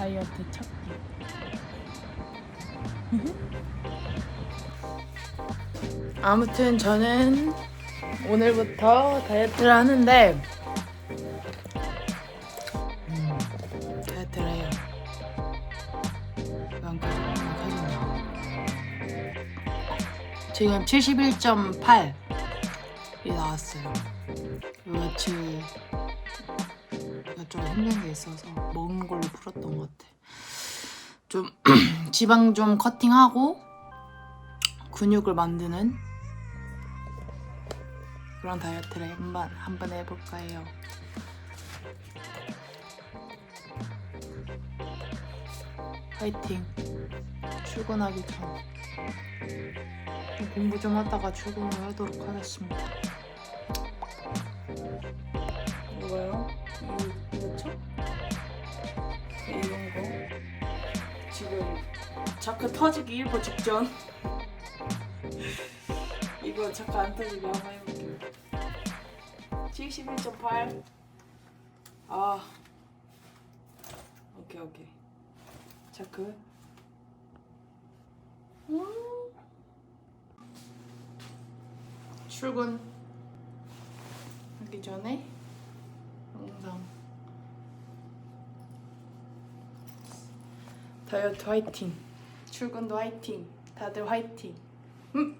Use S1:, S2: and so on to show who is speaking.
S1: 다이어트 찾기. 아무튼 저는 오늘부터 다이어트를 하는데 음, 다이어트를 해요. 지금 71.8이 나왔어요. 요 며칠 좀 힘든 게 있어서 먹는 걸로 풀었던 것 같아. 좀 지방 좀 커팅하고 근육을 만드는 그런 다이어트를 한번 한번 해볼까 해요. 화이팅! 출근하기 전좀 공부 좀 하다가 출근을 하도록 하겠습니다. 자크 터지기 일보 직전. 이거 자크 안 터지게 한번 해볼게요. 71.8. 아. 오케이 오케이. 자크. 음. 출근 하기 전에 영상 다이어트 화이팅. 출근도 화이팅. 다들 화이팅. 음.